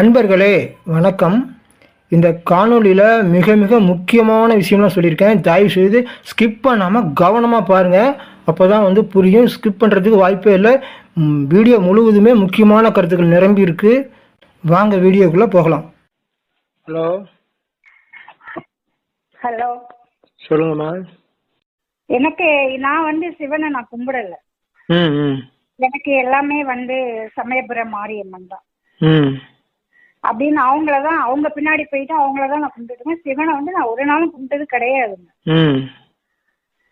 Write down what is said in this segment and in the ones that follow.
நண்பர்களே வணக்கம். இந்த காணொளியில் மிக மிக முக்கியமான விஷயம்லாம் சொல்லியிருக்கேன். தயவு செய்து ஸ்கிப் பண்ணாமல் கவனமாக பாருங்கள் அப்போ தான் வந்து புரியும். ஸ்கிப் பண்ணுறதுக்கு வாய்ப்பே இல்லை. வீடியோ முழுவதுமே முக்கியமான கருத்துக்கள் நிரம்பி இருக்கு. வாங்க வீடியோக்குள்ளே போகலாம். ஹலோ. ஹலோ. சொல்லுங்கம்மா. எனக்கு நான் வந்து சிவனை நான் கும்பிடல. ம் ம். எனக்கு எல்லாமே வந்து சமயபுரம் மாரியம்மன் தான். ம். அப்படின்னு அவங்கள தான் அவங்க பின்னாடி போயிட்டு அவங்கள தான் நான் கும்பிட்டுருக்கேன் சிவனை வந்து நான் ஒரு நாளும் கும்பிட்டது கிடையாதுங்க.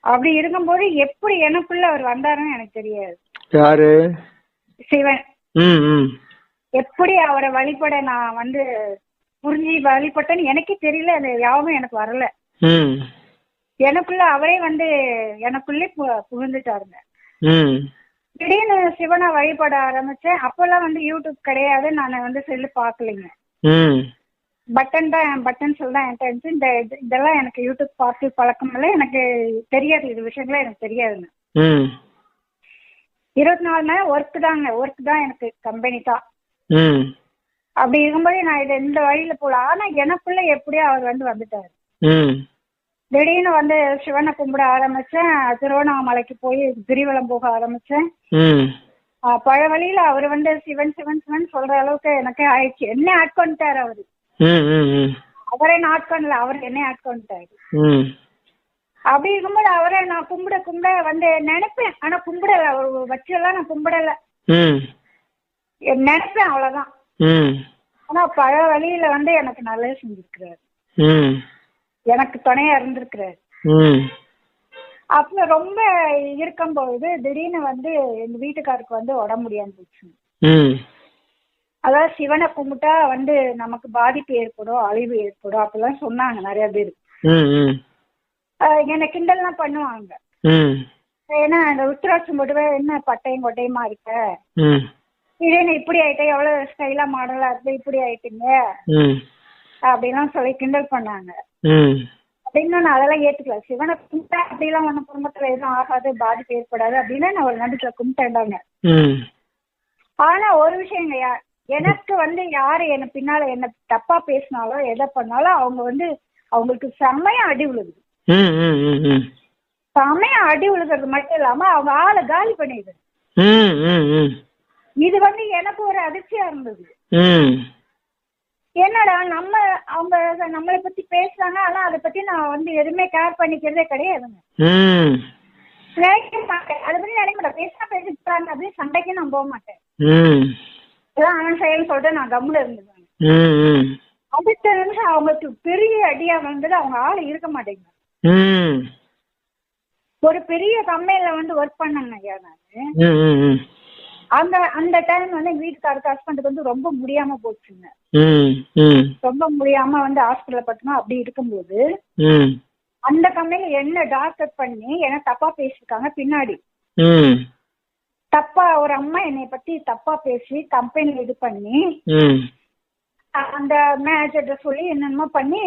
அப்படி இருக்கும்போது எப்படி எனக்குள்ள அவர் வந்தாருன்னு எனக்கு தெரியாது. யாரு? சிவன். எப்படி அவரை வழிபட நான் வந்து புரிஞ்சு வழிபட்டேன்னு எனக்கே தெரியல அது யாவும் எனக்கு வரல. எனக்குள்ள அவரே வந்து எனக்குள்ளே புகுந்துட்டாருங்க. திடீர்னு சிவனை வழிபட ஆரம்பிச்சேன். அப்பெல்லாம் வந்து யூடியூப் கிடையாது. நான் வந்து செல்லு பார்க்கலைங்க. ம். பட்டன் தான் பட்டன் செல் தான் என்கிட்ட இருந்துச்சு. இந்த இது- இதெல்லாம் எனக்கு யூடியூப் பார்த்து பழக்கம் இல்லை. எனக்கு தெரியாது. இது விஷயங்கள்லாம் எனக்கு தெரியாதுங்க. இருபத்தி நாலு மணி நேரம் ஒர்க் தாங்க. ஒர்க் தான் எனக்கு கம்பெனி தான். அப்படி இருக்கும்போது நான் இதை இந்த வழியில போல ஆனா எனக்குள்ள எப்படியோ அவர் வந்து வந்துட்டாரு. திடீர்னு வந்து சிவனை கும்பிட ஆரம்பிச்சேன். திருவண்ணாமலைக்கு போய் கிரிவலம் போக ஆரம்பிச்சேன். பழ வழியில அவர் வந்து சிவன் சிவன் சிவன் சொல்ற அளவுக்கு எனக்கு ஆயிடுச்சு. என்ன ஆட்கொண்டுட்டாரு அவரு. ம் ம் ம். அவரை நான் ஆட்கொண்டல அவர் என்ன ஆட்கொண்டுட்டாரு ம். அப்படி இருக்கும்போது அவரை நான் கும்பிட கும்பிட வந்து நினைப்பேன். ஆனா கும்பிடல அவர் வச்சு எல்லாம் நான் கும்பிடல. நினைப்பேன் அவ்வளவுதான். ஆனா பழ வழியில வந்து எனக்கு நல்லது செஞ்சிருக்கிறாரு. எனக்கு துணையா இருந்திருக்கிறாரு. அப்ப ரொம்ப இருக்கும்போது திடீர்னு வந்து எங்க வீட்டுக்காருக்கு வந்து உடம்பு முடியாம போச்சு. அதாவது சிவனை கும்பிட்டா வந்து நமக்கு பாதிப்பு ஏற்படும் அழிவு ஏற்படும் அப்படிலாம் சொன்னாங்க நிறைய பேர். என்னை கிண்டல்லாம் பண்ணுவாங்க. ஏன்னா அந்த உத்திராட்சம் போட்டுவே என்ன பட்டையும் கொட்டையுமா இருக்க? நீ இப்படி ஆயிட்ட எவ்வளவு ஸ்டைலா மாடலா இருக்கு இப்படி ஆயிட்டீங்க? அப்படிலாம் சொல்லி கிண்டல் பண்ணாங்க. அப்படின்னு நான் அதெல்லாம் ஏத்துக்கல. சிவனை கும்பிட்டா அப்படிலாம் ஒண்ணு குடும்பத்துல எதுவும் ஆகாது பாதிப்பு ஏற்படாது அப்படின்னு நான் ஒரு நம்பிக்கை கும்பிட்டேன்டாங்க. ஆனா ஒரு விஷயங்கய்யா எனக்கு வந்து யாரு என்ன பின்னால என்ன தப்பா பேசினாலோ எதை பண்ணாலும் அவங்க வந்து அவங்களுக்கு செம்மையா அடி விழுகுது செம்மையா அடி விழுகிறது மட்டும் இல்லாம அவங்க ஆளை காலி பண்ணிடுது. இது வந்து எனக்கு ஒரு அதிர்ச்சியா இருந்தது. என்னடா நம்ம அவங்க நம்மளை பத்தி பேசுறாங்க ஆனா அதை பத்தி நான் வந்து எதுவுமே கேர் பண்ணிக்கிறதே கிடையாதுங்க. நினைக்க மாட்டேன் அதை பத்தி நினைக்க மாட்டேன் பேசினா பேசிட்டாங்க அப்படின்னு சண்டைக்கு நான் போக மாட்டேன். ம். இதான் அவன் செயல்னு சொல்லிட்டு நான் கம்முல இருந்துருவேன். அடுத்த நிமிஷம் அவங்களுக்கு பெரிய அடியா வந்தது அவங்க ஆள் இருக்க மாட்டேங்க ஒரு பெரிய கம்பெனில வந்து ஒர்க் பண்ணேங்க ஐயா நானு. அந்த அந்த டைம் வந்து எங்க வீட்டுக்காருக்கு ஹஸ்பண்டுக்கு வந்து ரொம்ப முடியாம போச்சுங்க. ரொம்ப முடியாம வந்து ஹாஸ்பிட்டல் பட்டுமா அப்படி இருக்கும்போது அந்த கம்பெனில என்ன டாக்டர் பண்ணி என்ன தப்பா பேசியிருக்காங்க பின்னாடி. தப்பா ஒரு அம்மா என்னை பத்தி தப்பா பேசி கம்பெனி இது பண்ணி அந்த மேனேஜர்கிட்ட சொல்லி என்னென்னமோ பண்ணி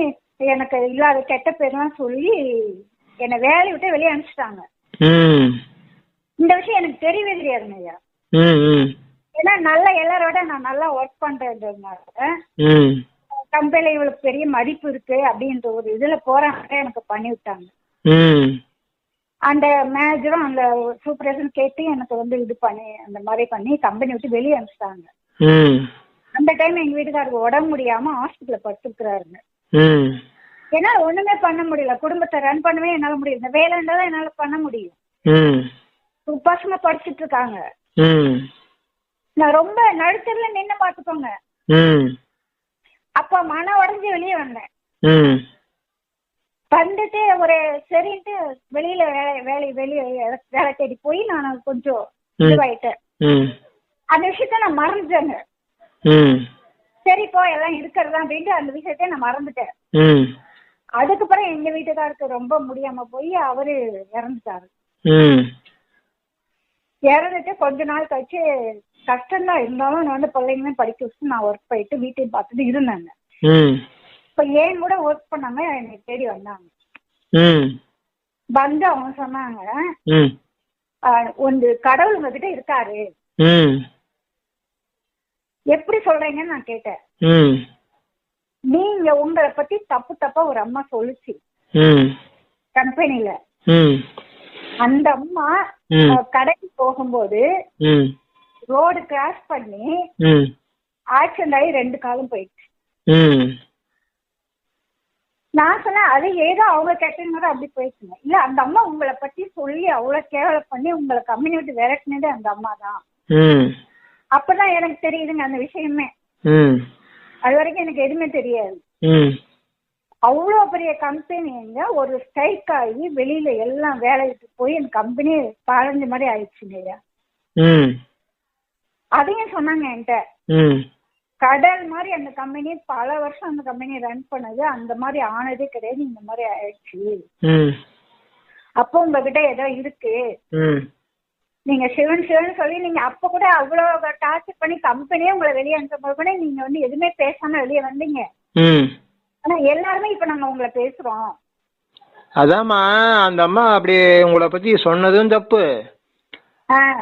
எனக்கு இல்லாத கெட்ட பேர்லாம் சொல்லி என்னை வேலையை விட்டு வெளியே அனுப்பிச்சிட்டாங்க. இந்த விஷயம் எனக்கு தெரியவே தெரியாதுங்க ஐயா. ஏன்னா நல்லா எல்லாரோட நான் நல்லா ஒர்க் பண்றதுனால கம்பெனில இவளுக்கு பெரிய மதிப்பு இருக்கு அப்படின்ற ஒரு இதுல போறாங்க எனக்கு பண்ணி விட்டாங்க அந்த மேனேஜரும் அந்த சூப்பர்வைசரும் கேட்டு எனக்கு வந்து இது பண்ணி அந்த மாதிரி பண்ணி கம்பெனி விட்டு வெளியே அனுப்பிச்சிட்டாங்க. அந்த டைம் எங்க வீட்டுக்காருக்கு உடம்பு முடியாம ஹாஸ்பிட்டல்ல படுத்துக்கிறாருங்க என்னால ஒண்ணுமே பண்ண முடியல. குடும்பத்தை ரன் பண்ணவே என்னால முடியல. இந்த வேலை இருந்தா தான் என்னால பண்ண முடியும். பசங்க படிச்சிட்டு இருக்காங்க. நான் ரொம்ப நடுத்தர்ல நின்னு பாத்துக்கோங்க அப்ப மன உடைஞ்சு வெளியே வந்தேன். வந்துட்டு ஒரு சரின்ட்டு வெளியில வேலை வெளியே வேலை தேடி போய் நான் கொஞ்சம் இதுவாயிட்டேன். அந்த விஷயத்த நான் மறந்துட்டேங்க. ம். சரி போ எல்லாம் இருக்கிறதா அப்படின்ட்டு அந்த விஷயத்த நான் மறந்துட்டேன். அதுக்கப்புறம் எங்க வீட்டுக்காருக்கு ரொம்ப முடியாம போய் அவரு இறந்துட்டாரு. இறந்துட்டு கொஞ்ச நாள் கழிச்சு கஷ்டம்தான். இருந்தாலும் நான் வந்து பிள்ளைங்களும் படிக்க வச்சு நான் ஒர்க் போயிட்டு வீட்டையும் பார்த்துட்டு இருந்தாங்க. இப்ப ஏன் கூட ஒர்க் பண்ணாங்க என்னை தேடி வந்தாங்க. வந்து அவங்க சொன்னாங்க ஒரு கடவுள் உங்ககிட்ட இருக்காரு. எப்படி சொல்றீங்கன்னு நான் கேட்டேன். நீங்க உங்களை பத்தி தப்பு தப்பா ஒரு அம்மா சொல்லுச்சு. கம்பெனில அந்த அம்மா கடைக்கு போகும்போது ரோடு கிராஸ் பண்ணி ஆக்சிடென்ட் ஆகி ரெண்டு காலும் போயிடுச்சு. நான் சொன்னேன் அது ஏதோ அவங்க கேட்டீங்க அப்படி போயிடுச்சுங்க இல்ல அந்த அம்மா உங்களை பத்தி சொல்லி அவ்வளவு கேவலம் பண்ணி உங்களை கம்பெனி விட்டு விரட்டினது அந்த அம்மா தான். அப்பதான் எனக்கு தெரியுதுங்க அந்த விஷயமே. அது வரைக்கும் எனக்கு எதுவுமே தெரியாது. அவ்வளோ பெரிய கம்பெனிங்க ஒரு ஸ்ட்ரைக் ஆகி வெளியில எல்லாம் வேலை விட்டு போய் அந்த கம்பெனி பாழஞ்ச மாதிரி ஆயிடுச்சுங்க ஐயா. அதையும் சொன்னாங்க என்கிட்ட. கடல் மாதிரி அந்த கம்பெனி பல வருஷம் அந்த கம்பெனி ரன் பண்ணது அந்த மாதிரி ஆனதே கிடையாது இந்த மாதிரி ஆயிடுச்சு. அப்போ உங்ககிட்ட ஏதோ இருக்கு. நீங்க சிவன் சிவன் சொல்லி நீங்க அப்ப கூட அவ்வளவு டார்ச்சர் பண்ணி கம்பெனியே உங்களை வெளியே அனுப்பும்போது கூட நீங்க வந்து எதுவுமே பேசாம வெளியே வந்தீங்க. ஆனா எல்லாருமே இப்ப நாங்க உங்களை பேசுறோம். அதாம்மா அந்த அம்மா அப்படி உங்களை பத்தி சொன்னதும் தப்பு.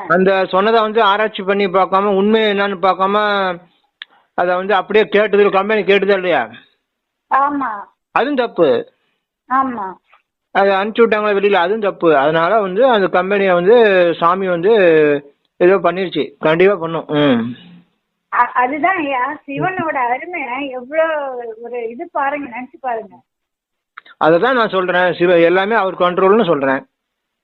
அந்த சொன்னதை வந்து ஆராய்ச்சி பண்ணி பார்க்காம உண்மை என்னன்னு பார்க்காம அதை வந்து அப்படியே கேட்டது கம்பெனி கேட்டுதா இல்லையா? ஆமா. அதுவும் தப்பு. ஆமா. அதை அனுப்பிச்சி விட்டாங்களா வெளியில? அதுவும் தப்பு. அதனால வந்து அந்த கம்பெனியை வந்து சாமி வந்து ஏதோ பண்ணிருச்சு. கண்டிப்பா பண்ணும். ம். அ- அதுதான் சிவனோட அருமை. எவ்வளவு ஒரு இது பாருங்க நினைச்சு பாருங்க. அதை தான் நான் சொல்றேன் சிவ எல்லாமே அவர் கண்ட்ரோல்னு சொல்றேன்.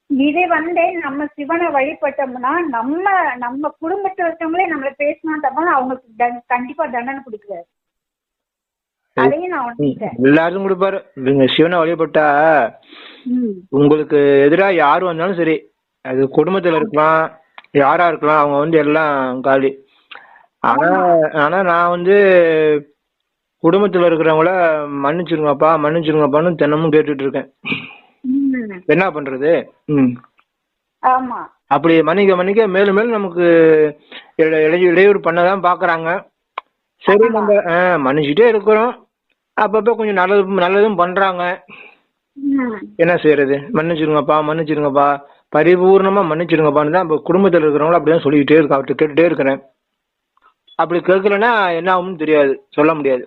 இது வந்து நம்ம சிவனை வழிபட்டோம்னா நம்ம நம்ம குடும்பத்துல இருக்கவங்களே நம்மள பேசினா தப்பா அவங்களுக்கு கண்டிப்பா தண்டனை கொடுக்குறாரு. எல்லாருக்கும் கொடுப்பாரு. நீங்க சிவனை வழிபட்டா உங்களுக்கு எதிராக யார் வந்தாலும் சரி அது குடும்பத்துல இருக்கலாம் யாரா இருக்கலாம் அவங்க வந்து எல்லாம் காலி. ஆனா ஆனா நான் வந்து குடும்பத்துல இருக்கிறவங்கள மன்னிச்சிருங்கப்பா மன்னிச்சிருங்கப்பான்னு தினமும் கேட்டுட்டு இருக்கேன் என்ன பண்றது? ம். ஆமா. அப்படி மன்னிக்க மன்னிக்க மேலும் மேலும் நமக்கு இட- இடையூ இடையூறு பண்ணதான் பாக்குறாங்க. சரி நம்ம மன்னிச்சுட்டே இருக்கிறோம். அப்பப்போ கொஞ்சம் நல்லது நல்லதும் பண்றாங்க. என்ன செய்யறது மன்னிச்சிருங்கப்பா மன்னிச்சிருங்கப்பா. பரிபூர்ணமா மன்னிச்சிருங்கப்பான்னு தான் இப்போ குடும்பத்தில் இருக்கிறவங்களும் அப்படிதான் சொல்லிக்கிட்டே அவர்கிட்ட கேட்டுட்டே இருக்கிறேன். அப்படி கேட்கலன்னா என்ன ஆகும்னு தெரியாது. சொல்ல முடியாது.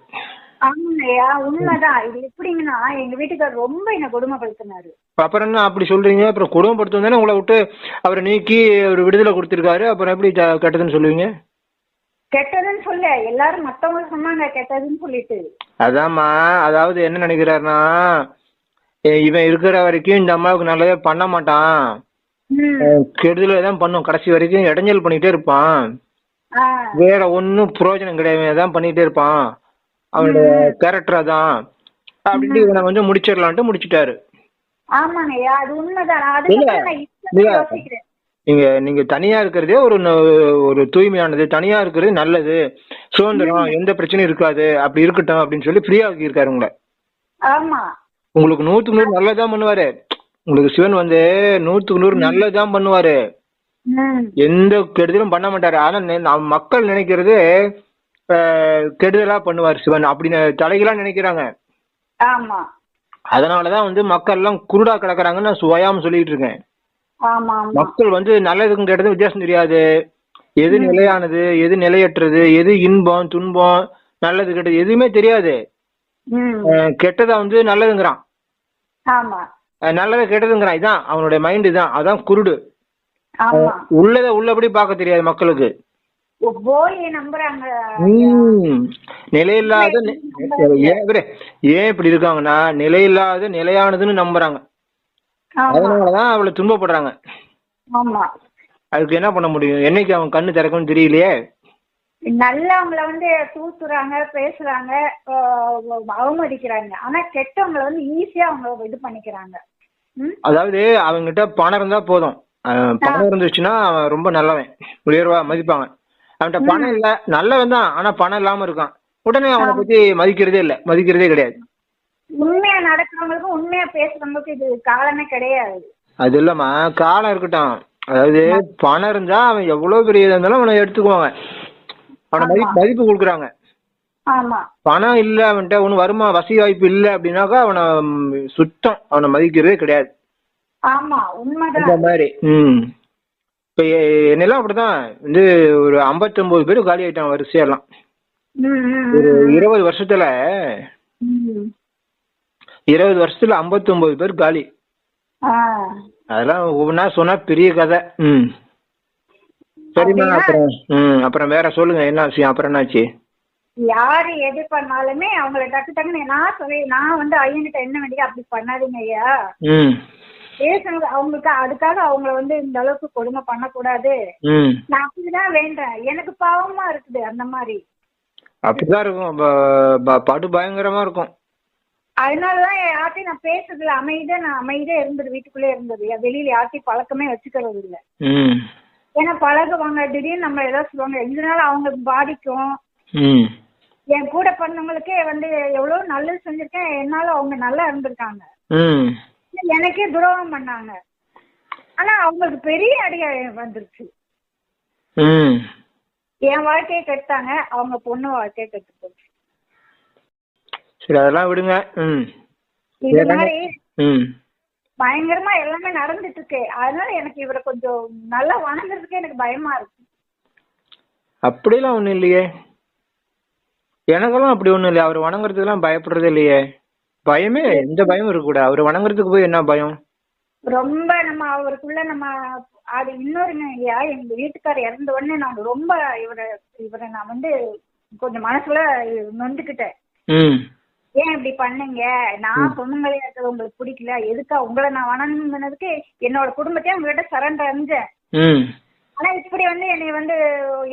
ஆமாங்கய்யா உண்மைதான். இது எப்படிங்கன்னா எங்க வீட்டுக்காரர் ரொம்ப என்ன கொடுமைப்படுத்தினாரு. அப்புறம் என்ன அப்படி சொல்றீங்க? அப்புறம் குடும்பப்படுத்தும் தானே உங்களை விட்டு அவரை நீக்கி ஒரு விடுதலை கொடுத்துருக்காரு. அப்புறம் எப்படி கெட்டதுன்னு சொல்லுவீங்க? கெட்டதுன்னு சொல்ல எல்லாரும் மத்தவங்க சொன்னாங்க கெட்டதுன்னு சொல்லிட்டு. அதாம்மா அதாவது என்ன நினைக்கிறாருன்னா இவன் இருக்கிற வரைக்கும் இந்த அம்மாவுக்கு நல்லதே பண்ண மாட்டான். கெடுதலே தான் பண்ணும். கடைசி வரைக்கும் இடைஞ்சல் பண்ணிட்டே இருப்பான். வேற ஒன்றும் பிரயோஜனம் கிடையாது இவன் தான் பண்ணிட்டே இருப்பான். அவனோட கேரக்டர் அதான். அப்படின்ட்டு இவனை வந்து முடிச்சிடலான்ட்டு முடிச்சிட்டாரு. நீங்க நீங்க தனியா இருக்கிறதே ஒரு ஒரு தூய்மையானது. தனியா இருக்கிறது நல்லது. சுதந்திரம் எந்த பிரச்சனையும் இருக்காது. அப்படி இருக்கட்டும் அப்படின்னு சொல்லி ஃப்ரீயா ஆக்கியிருக்காரு உங்களை. உங்களுக்கு நூத்துக்கு நூறு நல்லதான் பண்ணுவாரு. உங்களுக்கு சிவன் வந்து நூத்துக்கு நூறு நல்லதான் பண்ணுவாரு. எந்த கெடுதலும் பண்ண மாட்டாரு. ஆனா மக்கள் நினைக்கிறது கெடுதலா பண்ணுவார் சிவன் அப்படின்னு தலைகளா நினைக்கிறாங்க. ஆமா. அதனாலதான் வந்து மக்கள் எல்லாம் குருடா கிடக்குறாங்கன்னு நான் சுவையாம சொல்லிட்டு இருக்கேன். மக்கள் வந்து நல்லதுக்கும் கெட்டதும் வித்தியாசம் தெரியாது. எது நிலையானது எது நிலையற்றது எது இன்பம் துன்பம் நல்லது கெட்டது எதுவுமே தெரியாது. கெட்டதை வந்து நல்லதுங்கிறான். நல்லதை கெட்டதுங்கிறான். இதான் அவனுடைய மைண்டு தான் அதான் குருடு. உள்ளதை உள்ளபடி பார்க்க தெரியாது மக்களுக்கு. நிலையில்லாத ஏன் இப்படி இருக்காங்கன்னா நிலையில்லாத நிலையானதுன்னு நம்புறாங்க. அதனாலதான் அவளை துன்பப்படுறாங்க. அதுக்கு என்ன பண்ண முடியும்? என்னைக்கு அவன் கண்ணு திறக்கும்னு தெரியலையே. நல்லவங்கள வந்து தூத்துறாங்க பேசுறாங்க அவமதிக்கிறாங்க. ஆனா கெட்டவங்கள வந்து ஈஸியா அவங்க இது பண்ணிக்கிறாங்க. அதாவது அவன்கிட்ட பணம் இருந்தா போதும். பணம் இருந்துச்சுன்னா அவன் ரொம்ப நல்லவன். உயர்வா மதிப்பாங்க அவன்கிட்ட பணம் இல்ல. நல்லவன் தான். ஆனா பணம் இல்லாம இருக்கான். உடனே அவனை பத்தி மதிக்கிறதே இல்ல. மதிக்கிறதே கிடையாது. உண்மையா நடக்கிறவங்களுக்கும் உண்மையா பேசுறவங்களுக்கும் இது காலமே கிடையாது. அது இல்லம்மா. காலம் இருக்கட்டும். அதாவது பணம் இருந்தா அவன் எவ்வளவு பெரிய இருந்தாலும் அவனை எடுத்துக்குவாங்க. அவனை மதிப்பு மதிப்பு கொடுக்குறாங்க. பணம் இல்ல அவன்கிட்ட. ஒன்றும் வருமா வசதி வாய்ப்பு இல்ல அப்படின்னாக்கா அவனை சுத்தம். அவனை மதிக்கிறதே கிடையாது. ஆமா உண்மைதான். மாதிரி ம். இப்போ என்னெல்லாம் அப்படிதான் வந்து ஒரு 59 பேர் காலி ஆயிட்டான் வரிசையெல்லாம். ஒரு இருபது வருஷத்துல. இருபது வருஷத்துல 59 பேர் காலி. அதெல்லாம் ஒவ்வொன்றா சொன்னா பெரிய கதை ம். சரிம்மா? அப்புறம் ம் அப்புறம் வேற சொல்லுங்க என்ன விஷயம் அப்புறம் என்னாச்சு? யாரு எது பண்ணாலுமே அவங்கள டக்கு டக்குன்னு நான் சொல்லி நான் வந்து ஐயன்கிட்ட என்ன வேண்டிய அப்படி பண்ணாதீங்க ஐயா. பேசுனது அவங்களுக்கு அதுக்காக அவங்கள வந்து இந்த அளவுக்கு கொடுமை பண்ணக்கூடாது. நான் அப்படிதான் வேண்டேன். எனக்கு பாவமா இருக்குது அந்த மாதிரி. அப்படிதான் இருக்கும். படு பயங்கரமா இருக்கும். அதனாலதான் யார்ட்டையும் நான் பேசுறதுல அமைதியா நான் அமைதியா இருந்தது வீட்டுக்குள்ளே இருந்தது. வெளியில யார்ட்டையும் பழக்கமே வச்சுக்கிறது இல்ல. ஏன்னா பழகுவாங்க. திடீர்னு நம்ம ஏதாவது சொல்லுவாங்க. இதனால அவங்களுக்கு பாதிக்கும். என் கூட பண்ணவங்களுக்கே வந்து எவ்வளவு நல்லது செஞ்சிருக்கேன். என்னால அவங்க நல்லா இருந்திருக்காங்க. எனக்கே துரோகம் பண்ணாங்க. ஆனா அவங்களுக்கு பெரிய அடியா வந்துருச்சு. என் வாழ்க்கையை கெடுத்தாங்க. அவங்க பொண்ணு வாழ்க்கையை கெட்டு போச்சு. சரி அதெல்லாம் விடுங்க. இது? மாதிரி பயங்கரமா எல்லாமே நடந்துட்டு இருக்கு. அதனால எனக்கு இவரை கொஞ்சம் நல்லா வணங்குறதுக்கே எனக்கு பயமா இருக்கு. அப்படிலாம் ஒண்ணும் இல்லையே. எனக்கெல்லாம் அப்படி ஒண்ணும் இல்லையே. அவர் வணங்குறதுக்கெல்லாம் பயப்படுறதே இல்லையே. பயமே எந்த பயமும் இருக்கக்கூடாது. அவர் வணங்குறதுக்கு போய் என்ன பயம்? ரொம்ப நம்ம அவருக்குள்ள நம்ம அது இன்னொருங்க ஐயா எங்க வீட்டுக்காரர் இறந்த உடனே நான் ரொம்ப இவரை இவரை நான் வந்து கொஞ்சம் மனசுல நொந்துக்கிட்டேன். ம். ஏன் இப்படி பண்ணீங்க? நான் பொண்ணுங்களே இருக்கிறது உங்களுக்கு பிடிக்கல. எதுக்கா உங்களை நான் வணங்குனதுக்கு என்னோட குடும்பத்தையும் உங்ககிட்ட சரண்டர் அடைஞ்சேன் ஆனா இப்படி வந்து என்னை வந்து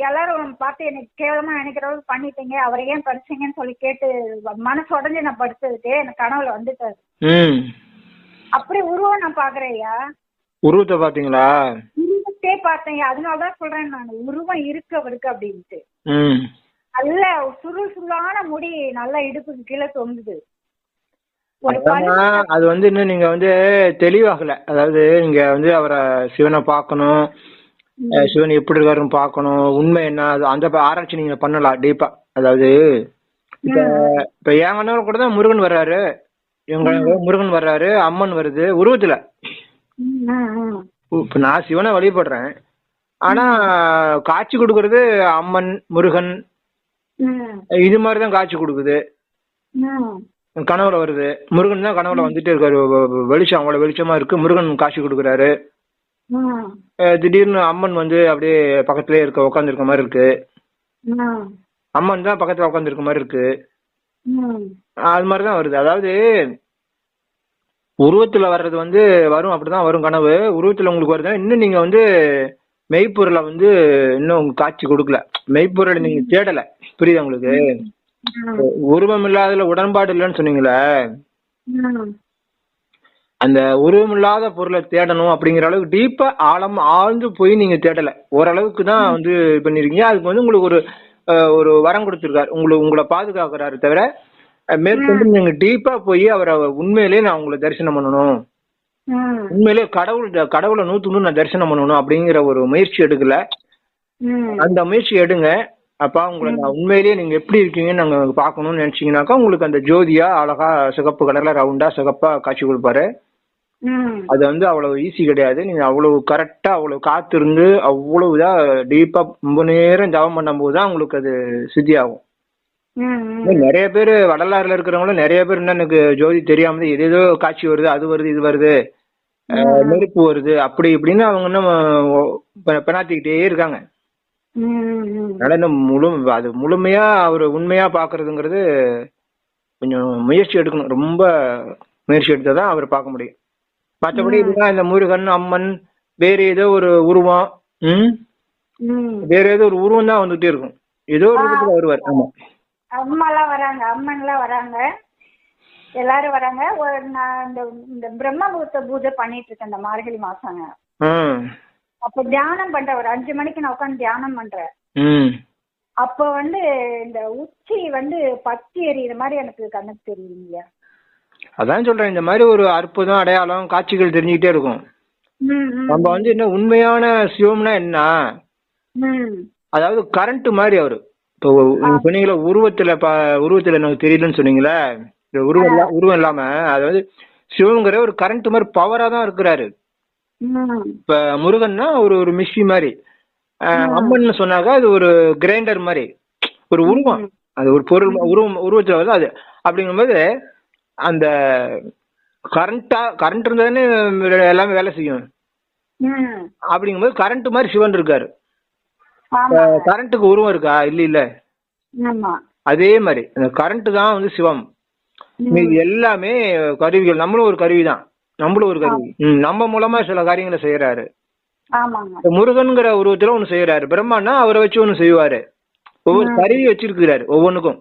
எல்லாரும் பார்த்து என்னை கேவலமா நினைக்கிற அளவுக்கு பண்ணிட்டீங்க. அவரை ஏன் படிச்சீங்கன்னு சொல்லி கேட்டு மனசு உடஞ்சு நான் படுத்ததுக்கு எனக்கு கனவுல வந்துட்டாரு. அப்படி உருவம் நான் பாக்குறேன் ஐயா. உருவத்தை பாத்தீங்களா உருவத்தே பார்த்தேன் அதனாலதான் சொல்றேன் நான். உருவம் இருக்கு அவருக்கு அப்படின்ட்டு. நல்ல சுருள் சுருளான முடி நல்லா இடுப்புக்கு கீழே தொங்குது. அது வந்து இன்னும் நீங்க வந்து தெளிவாகல. அதாவது நீங்க வந்து அவரை சிவனை பார்க்கணும். சிவன் எப்படி இருக்காருன்னு பார்க்கணும். உண்மை என்ன? அது அந்த ஆராய்ச்சி நீங்க பண்ணலாம் டீப்பா அதாவது இப்ப இப்ப கணவர் கூட தான் முருகன் வர்றாரு. எங்க முருகன் வர்றாரு அம்மன் வருது உருவத்துல. இப்ப நான் சிவனை வழிபடுறேன். ஆனா காட்சி கொடுக்கறது அம்மன் முருகன். இது மாதிரி தான் காட்சி கொடுக்குது. கனவுல வருது. முருகன் தான் கனவுல வந்துட்டே இருக்காரு. வெளிச்சம் அவ்வளவு வெளிச்சமா இருக்கு. முருகன் காட்சி கொடுக்குறாரு. ம், திடீர்னு அம்மன் வந்து அப்படியே பக்கத்துலயே இருக்க உட்காந்துருக்க மாதிரி இருக்கு. ம், அம்மன் தான் பக்கத்துல உட்காந்துருக்க மாதிரி இருக்கு. ம். அது மாதிரி தான் வருது. அதாவது உருவத்துல வர்றது வந்து வரும் அப்படிதான் வரும் கனவு. உருவத்துல உங்களுக்கு வருது இன்னும் நீங்க வந்து மெய்ப்பொருளை வந்து இன்னும் காட்சி கொடுக்கல. மெய்ப்பொருளை நீங்க தேடல. புரியுதா உங்களுக்கு? ம், உருவம் இல்லாததுல உடன்பாடு இல்லைன்னு சொன்னீங்களே? ம். அந்த உருவம் இல்லாத பொருளை தேடணும் அப்படிங்கிற அளவுக்கு டீப்பா ஆழம் ஆழ்ந்து போய் நீங்க தேடல. ஓரளவுக்கு தான் வந்து இது பண்ணிருக்கீங்க அதுக்கு வந்து உங்களுக்கு ஒரு ஒரு வரம் கொடுத்துருக்காரு. உங்களுக்கு உங்களை பாதுகாக்கிறாரு தவிர மேற்கொண்டு நீங்க டீப்பா போய் அவரை உண்மையிலேயே நான் உங்களை தரிசனம் பண்ணணும். உண்மையிலேயே கடவுள் கடவுளை நூத்து நூறு நான் தரிசனம் பண்ணணும் அப்படிங்கிற ஒரு முயற்சி எடுக்கல. அந்த முயற்சி எடுங்க. அப்பா உங்களை நான் உண்மையிலேயே நீங்க எப்படி இருக்கீங்கன்னு நாங்க பார்க்கணும்னு நினைச்சீங்கன்னாக்கா உங்களுக்கு அந்த ஜோதியா அழகா சிகப்பு கலர்ல ரவுண்டா சிகப்பா காட்சி கொடுப்பாரு. அது வந்து அவ்வளவு ஈஸி கிடையாது. நீங்க அவ்வளவு கரெக்டா அவ்வளவு காத்திருந்து அவ்வளவு இதா டீப்பா ரொம்ப நேரம் ஜபம் பண்ணும்போது தான் உங்களுக்கு அது சித்தி ஆகும் நிறைய பேர் வடலாறுல இருக்கிறவங்களும் நிறைய பேர் இன்னும் எனக்கு ஜோதி தெரியாம தான் ஏதேதோ காட்சி வருது அது வருது இது வருது. நெருப்பு வருது அப்படி இப்படின்னு அவங்க இன்னும் பெணாத்திக்கிட்டே இருக்காங்க. அதனால இன்னும் முழு அது முழுமையா அவர் உண்மையா பாக்குறதுங்கிறது கொஞ்சம் முயற்சி எடுக்கணும். ரொம்ப முயற்சி எடுத்தாதான் தான் அவர் பார்க்க முடியும். மற்றபடி இதுதான் இந்த முருகன் அம்மன் வேற ஏதோ ஒரு உருவம் ம்? ம். வேற ஏதோ ஒரு உருவம் தான் வந்துட்டே இருக்கும். ஏதோ ஒரு ரூபத்துல வருவார் ஆமா. அம்மாலாம் வராங்க அம்மன்லாம் வராங்க. எல்லாரும் வராங்க. ஒரு நான் இந்த இந்த பிரம்மபுத்த பூஜை பண்ணிட்டு இருக்கேன் இந்த மார்கழி மாசங்க. அப்ப தியானம் பண்றேன் ஒரு அஞ்சு மணிக்கு நான் உட்காந்து தியானம் பண்றேன். அப்ப வந்து இந்த உச்சி வந்து பத்தி எறிகிற மாதிரி எனக்கு கண்ணுக்கு தெரியுங்க அதான் சொல்றேன் இந்த மாதிரி ஒரு அற்புதம் அடையாளம் காட்சிகள் தெரிஞ்சுக்கிட்டே இருக்கும். நம்ம வந்து என்ன உண்மையான சிவம்னா என்ன? அதாவது கரண்ட் மாதிரி அவரு. இப்போ நீங்க சொன்னீங்களே உருவத்துல உருவத்துல எனக்கு தெரியலன்னு சொன்னீங்களே உருவம் உருவம் இல்லாம அதாவது சிவங்கிற ஒரு கரண்ட் மாதிரி பவரா தான் இருக்கிறாரு. இப்ப முருகன்னா ஒரு ஒரு மிஷி மாதிரி. அம்மன் சொன்னாக்கா அது ஒரு கிரைண்டர் மாதிரி. ஒரு உருவம். அது ஒரு பொருள் உருவம் உருவத்துல வருது அது. அப்படிங்கும்போது அந்த கரண்டா கரண்ட் இருந்தானே எல்லாமே வேலை செய்யும். அப்படிங்கும்போது கரண்ட் மாதிரி சிவன் இருக்காரு. கரண்ட்டுக்கு உருவம் இருக்கா? இல்ல இல்ல. அதே மாதிரி அந்த கரண்ட் தான் வந்து சிவம். இது எல்லாமே கருவிகள் நம்மளும் ஒரு கருவி தான். நம்மளும் ஒரு கருவி. நம்ம மூலமா சில காரியங்களை செய்யறாரு முருகன்கிற உருவத்துல ஒண்ணு செய்யறாரு பிரம்மான்னா அவரை வச்சு ஒண்ணு செய்வாரு. ஒவ்வொரு கருவி வச்சிருக்கிறாரு ஒவ்வொன்றுக்கும்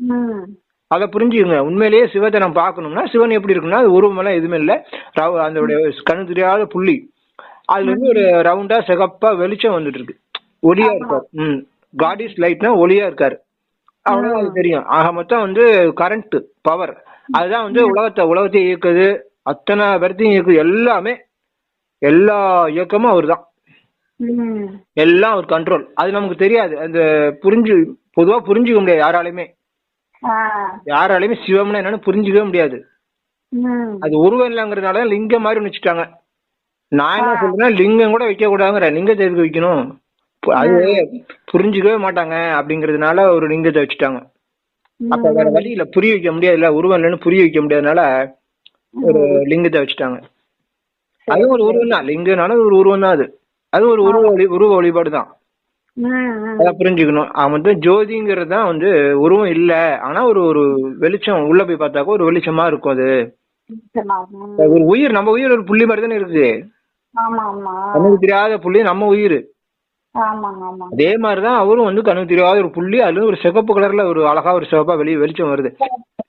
ம். அதை புரிஞ்சுக்கங்க. உண்மையிலேயே சிவத்தை நம்ம பார்க்கணும்னா சிவன் எப்படி இருக்குன்னா அது உருவமெல்லாம் எதுவுமே இல்லை. ரவ- அதோட கண்ணு தெரியாத புள்ளி. அதுல இருந்து ஒரு ரவுண்டா சிகப்பா வெளிச்சம் வந்துட்டு இருக்கு. ஒளியா இருக்காரு. ம். காட் இஸ் லைட்னா ஒளியா இருக்காரு. அவ்வளவுதான் அது தெரியும். ஆக மொத்தம் வந்து கரண்ட் பவர் அதுதான் வந்து உலகத்தை உலகத்தை இயக்குது. அத்தனை பேர்த்தையும் இயக்குது. எல்லாமே எல்லா இயக்கமும் அவர் தான் எல்லாம் ஒரு கண்ட்ரோல் அது நமக்கு தெரியாது. அந்த புரிஞ்சு பொதுவா புரிஞ்சுக்க முடியாது யாராலையுமே. யாராலையுமே சிவம்னா என்னன்னு புரிஞ்சுக்கவே முடியாது. அது உருவம் இல்லைங்கிறதுனால லிங்கம் மாதிரி ஒண்ணு வச்சுட்டாங்க நான் என்ன சொல்றேன்னா லிங்கம் கூட வைக்க கூடாதுங்கிற லிங்கத்தை எதுக்கு வைக்கணும்? அது புரிஞ்சுக்கவே மாட்டாங்க அப்படிங்கறதுனால ஒரு லிங்கத்தை வச்சுட்டாங்க. அப்ப வேற வழி இல்ல புரிய வைக்க முடியாதுல்ல உருவம் இல்லைன்னு புரிய வைக்க முடியாதனால ஒரு லிங்கத்தை வச்சுட்டாங்க. அது ஒரு உருவம் தான் லிங்கம்னால ஒரு உருவம் தான் அது. அது ஒரு உருவ வழி உருவ வழிபாடு தான். அதை புரிஞ்சுக்கணும். அவன் வந்து ஜோதிங்கிறது தான் வந்து உருவம் இல்ல. ஆனா ஒரு ஒரு வெளிச்சம் உள்ள போய் பார்த்தாக்கா ஒரு வெளிச்சமா இருக்கும் அது. ஒரு உயிர். நம்ம உயிர் ஒரு புள்ளி மாதிரி தானே இருக்கு ஆமா ஆமா. கண்ணுக்கு தெரியாத புள்ளி நம்ம உயிர். அதே மாதிரிதான் அவரும் வந்து கண்ணுக்கு தெரியாத ஒரு புள்ளி அதுல ஒரு சிகப்பு கலர்ல ஒரு அழகா ஒரு சிவப்பா வெளியே வெளிச்சம் வருது.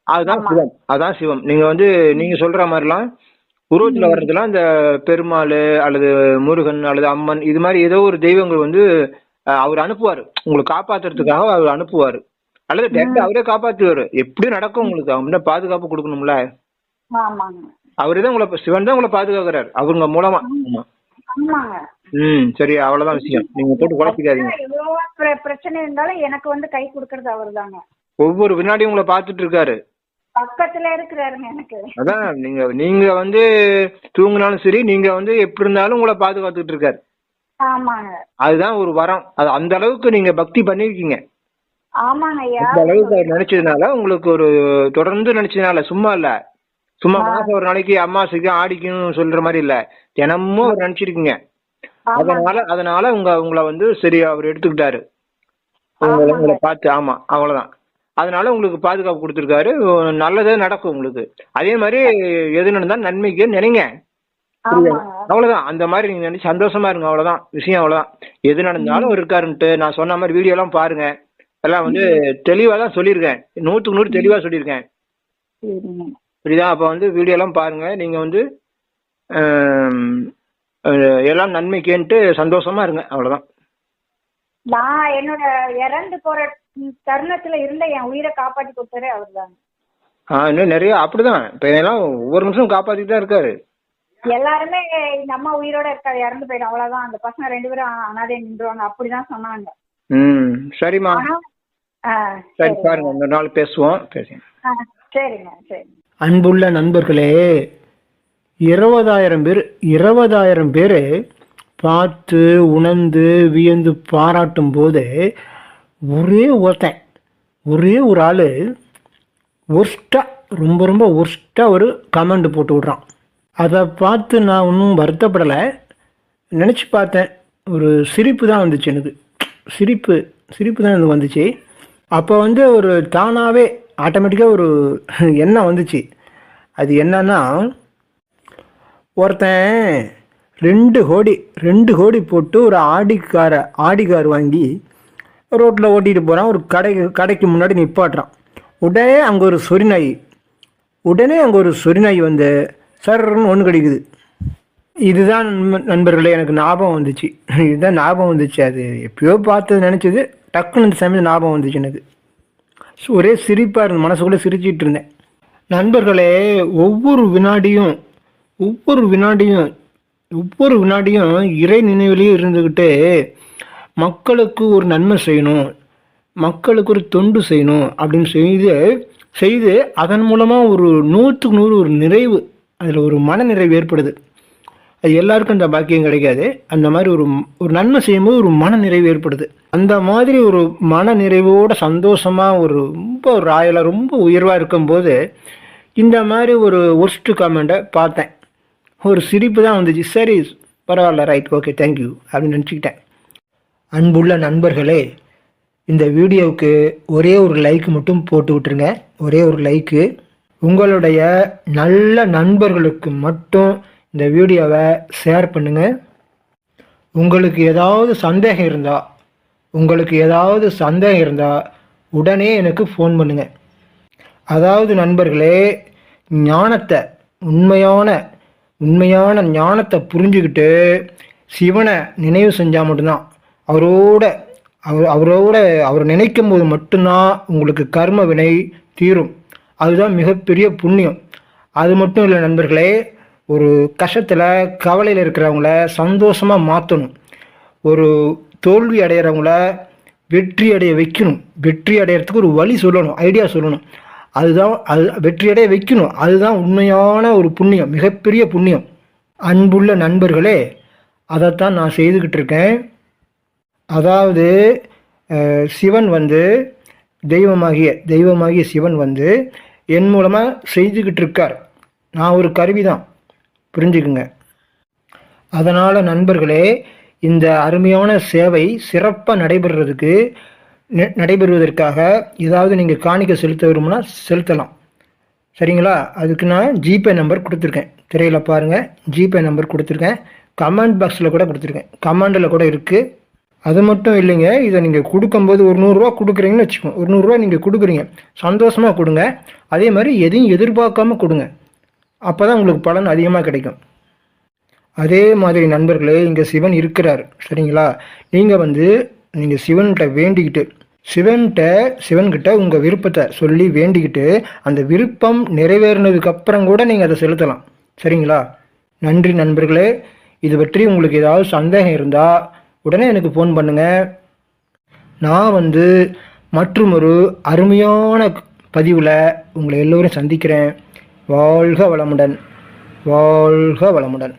அதுதான் சிவம். அதான் சிவம். நீங்க வந்து நீங்க சொல்ற மாதிரிலாம் உருவத்துல வர்றதுலாம் இந்த பெருமாள் அல்லது முருகன் அல்லது அம்மன் இது மாதிரி ஏதோ ஒரு தெய்வங்கள் வந்து அவர் அனுப்புவாரு. உங்களை காப்பாத்துறதுக்காக அவர் அனுப்புவாரு. அல்லது டேரக்டா அவரே காப்பாத்துவாரு எப்படி நடக்கும் உங்களுக்கு? அவங்க பாதுகாப்பு கொடுக்கணும்ல? ஆமாங்க. அவரு தான் உங்களை சிவன் தான் உங்களை பாதுகாக்கிறாரு. அவங்க மூலமா. ம் சரி அவ்வளவுதான் விஷயம். நீங்க போட்டு குழப்பிக்காதீங்க. பிரச்சனை இருந்தாலும் எனக்கு வந்து கை கொடுக்கறது அவர்தாங்க. ஒவ்வொரு வினாடியும் உங்களை பார்த்துட்டு இருக்காரு பக்கத்துல இருக்கிறாருங்க எனக்கு. அதான் நீங்க நீங்க வந்து தூங்கினாலும் சரி நீங்க வந்து எப்படி இருந்தாலும் உங்களை பாதுகாத்துட்டு இருக்காரு. அதுதான் ஒரு வரம். அது அந்த அளவுக்கு நீங்க பக்தி பண்ணிருக்கீங்க. அந்த அளவுக்கு நினைச்சதுனால உங்களுக்கு ஒரு தொடர்ந்து நினைச்சதுனால சும்மா இல்ல. சும்மா மாசம் ஒரு நாளைக்கு அம்மாசைக்கு ஆடிக்கணும் சொல்ற மாதிரி இல்ல. தினமும் அவர் நினைச்சிருக்கீங்க. அதனால அதனால உங்க உங்களை வந்து சரி அவர் எடுத்துக்கிட்டாரு. உங்களை உங்களை பார்த்து ஆமா அவ்வளவுதான். அதனால உங்களுக்கு பாதுகாப்பு கொடுத்துருக்காரு. நல்லதே நடக்கும் உங்களுக்கு. அதே மாதிரி எது நடந்தாலும் நன்மைக்கு நினைங்க. அவ்வளவுதான். அந்த மாதிரி நீங்க நினைச்சு சந்தோஷமா இருங்க. அவ்வளவுதான். விஷயம் அவ்வளவுதான். எது நடந்தாலும் அவர் இருக்காருன்ட்டு நான் சொன்ன மாதிரி வீடியோ எல்லாம் பாருங்க. எல்லாம் வந்து தெளிவா தான் சொல்லியிருக்கேன். நூத்துக்கு நூறு தெளிவா சொல்லியிருக்கேன். புரியுதா? அப்ப வந்து வீடியோ எல்லாம் பாருங்க. நீங்க வந்து எல்லாம் நன்மைக்கேன்ட்டு சந்தோஷமா இருங்க. அவ்வளவுதான். நான் என்னோட இறந்து போற தருணத்துல இருந்த என் உயிரை காப்பாத்தி கொடுத்தாரே அவர்தாங்க. ஆ இன்னும் நிறைய அப்படிதான். இப்ப எல்லாம் ஒவ்வொரு நிமிஷம் காப்பாத்திட்டு தான் இருக்காரு. எல்லாருமே இந்த அம்மா உயிரோட இருக்காது இறந்து போயிடும் அவ்வளவுதான். அந்த பசங்க ரெண்டு பேரும் அனாதே நின்றுவாங்க அப்படிதான் சொன்னாங்க. ம் சரிம்மா. சரி பாருங்க இந்த நாள் பேசுவோம் சரிங்க சரி அன்புள்ள நண்பர்களே இருபதாயிரம் பேர் இருபதாயிரம் பேர் பார்த்து உணர்ந்து வியந்து பாராட்டும் போது ஒரே ஒருத்தன் ஒரே ஒரு ஆள் ஒர்ஸ்ட்டாக ரொம்ப ரொம்ப ஒர்ஸ்ட்டாக ஒரு கமெண்ட் போட்டு விட்றான். அதை பார்த்து நான் ஒன்றும் வருத்தப்படலை. நினச்சி பார்த்தேன் ஒரு சிரிப்பு தான் வந்துச்சு எனக்கு. சிரிப்பு சிரிப்பு தான் எனக்கு வந்துச்சு. அப்போ வந்து ஒரு தானாகவே ஆட்டோமேட்டிக்காக ஒரு எண்ணம் வந்துச்சு. அது என்னன்னா ஒருத்தன் ரெண்டு கோடி ரெண்டு கோடி போட்டு ஒரு ஆடி காரை ஆடி கார் வாங்கி ரோட்டில் ஓட்டிகிட்டு போகிறான் ஒரு கடைக்கு கடைக்கு முன்னாடி நிப்பாட்டுறான். உடனே அங்கே ஒரு சொரிநாய் உடனே அங்கே ஒரு சொரிநாய் வந்து சர்ன்னு ஒன்று கிடைக்குது. இதுதான் நண்பர்களே எனக்கு ஞாபகம் வந்துச்சு. இதுதான் ஞாபகம் வந்துச்சு. அது எப்பயோ பார்த்தது நினச்சது. டக்குன்னு இந்த சமயம் ஞாபகம் வந்துச்சு எனக்கு. ஒரே சிரிப்பாக இருந்தது மனசுக்குள்ளே சிரிச்சிட்டு இருந்தேன். நண்பர்களே ஒவ்வொரு வினாடியும் ஒவ்வொரு வினாடியும் ஒவ்வொரு வினாடியும் இறை நினைவிலேயே இருந்துக்கிட்டு மக்களுக்கு ஒரு நன்மை செய்யணும் மக்களுக்கு ஒரு தொண்டு செய்யணும் அப்படின்னு செய்து செய்து அதன் மூலமாக ஒரு நூற்றுக்கு நூறு ஒரு நிறைவு அதில் ஒரு மன நிறைவு ஏற்படுது. அது எல்லாருக்கும் அந்த பாக்கியம் கிடைக்காது. அந்த மாதிரி ஒரு ஒரு நன்மை செய்யும்போது ஒரு மன நிறைவு ஏற்படுது. அந்த மாதிரி ஒரு மனநிறைவோட சந்தோஷமாக ஒரு ரொம்ப ராயலாக ரொம்ப உயர்வாக இருக்கும்போது இந்த மாதிரி ஒரு ஒர்ஸ்ட்டு கமெண்ட்டை பார்த்தேன். ஒரு சிரிப்பு தான் வந்துச்சு. சரி பரவாயில்ல ரைட் ஓகே தேங்க்யூ அப்படின்னு நினச்சிக்கிட்டேன். அன்புள்ள நண்பர்களே இந்த வீடியோவுக்கு ஒரே ஒரு லைக் மட்டும் போட்டு விட்டுருங்க ஒரே ஒரு லைக்கு உங்களுடைய நல்ல நண்பர்களுக்கு மட்டும் இந்த வீடியோவை ஷேர் பண்ணுங்கள் உங்களுக்கு ஏதாவது சந்தேகம் இருந்தால் உங்களுக்கு ஏதாவது சந்தேகம் இருந்தால் உடனே எனக்கு ஃபோன் பண்ணுங்கள் அதாவது நண்பர்களே ஞானத்தை உண்மையான உண்மையான ஞானத்தை புரிஞ்சுக்கிட்டு சிவனை நினைவு செஞ்சால் மட்டும்தான் அவரோட அவர் அவரோட அவர் நினைக்கும் போது மட்டும்தான் உங்களுக்கு கர்ம வினை தீரும். அதுதான் மிகப்பெரிய புண்ணியம். அது மட்டும் இல்லை நண்பர்களே ஒரு கஷ்டத்தில் கவலையில் இருக்கிறவங்கள சந்தோஷமாக மாற்றணும் ஒரு தோல்வி அடையிறவங்கள வெற்றி அடைய வைக்கணும். வெற்றி அடையிறதுக்கு ஒரு வழி சொல்லணும் ஐடியா சொல்லணும். அதுதான் அது வெற்றி அடைய வைக்கணும். அதுதான் உண்மையான ஒரு புண்ணியம் மிகப்பெரிய புண்ணியம். அன்புள்ள நண்பர்களே அதைத்தான் நான் செய்துக்கிட்டு இருக்கேன். அதாவது சிவன் வந்து தெய்வமாகிய தெய்வமாகிய சிவன் வந்து என் மூலமாக செய்துக்கிட்டு இருக்கார் நான் ஒரு கருவி தான் புரிஞ்சுக்குங்க. அதனால் நண்பர்களே இந்த அருமையான சேவை சிறப்பாக நடைபெறுறதுக்கு நெ- நடைபெறுவதற்காக ஏதாவது நீங்கள் காணிக்க செலுத்த விரும்பினா செலுத்தலாம். சரிங்களா? அதுக்கு நான் ஜிபே நம்பர் கொடுத்துருக்கேன். திரையில் பாருங்கள் ஜிபே நம்பர் கொடுத்துருக்கேன். கமெண்ட் பாக்ஸில் கூட கொடுத்துருக்கேன். கமெண்டில் கூட இருக்குது அது மட்டும் இல்லைங்க இதை நீங்கள் கொடுக்கும்போது ஒரு நூறுரூவா கொடுக்குறீங்கன்னு வச்சுக்கோங்க ஒரு நூறுரூவா நீங்கள் கொடுக்குறீங்க சந்தோஷமாக கொடுங்க. அதே மாதிரி எதையும் எதிர்பார்க்காம கொடுங்க. அப்போ தான் உங்களுக்கு பலன் அதிகமாக கிடைக்கும். அதே மாதிரி நண்பர்களே இங்கே சிவன் இருக்கிறார் சரிங்களா? நீங்கள் வந்து நீங்கள் சிவன்கிட்ட வேண்டிக்கிட்டு சிவன்கிட்ட சிவன்கிட்ட உங்கள் விருப்பத்தை சொல்லி வேண்டிக்கிட்டு அந்த விருப்பம் நிறைவேறினதுக்கு அப்புறம் கூட நீங்கள் அதை செலுத்தலாம். சரிங்களா? நன்றி நண்பர்களே. இது பற்றி உங்களுக்கு ஏதாவது சந்தேகம் இருந்தால் உடனே எனக்கு ஃபோன் பண்ணுங்கள் நான் வந்து மற்றொரு அருமையான பதிவில் உங்களை எல்லோரும் சந்திக்கிறேன். வாழ்க வளமுடன். வாழ்க வளமுடன்.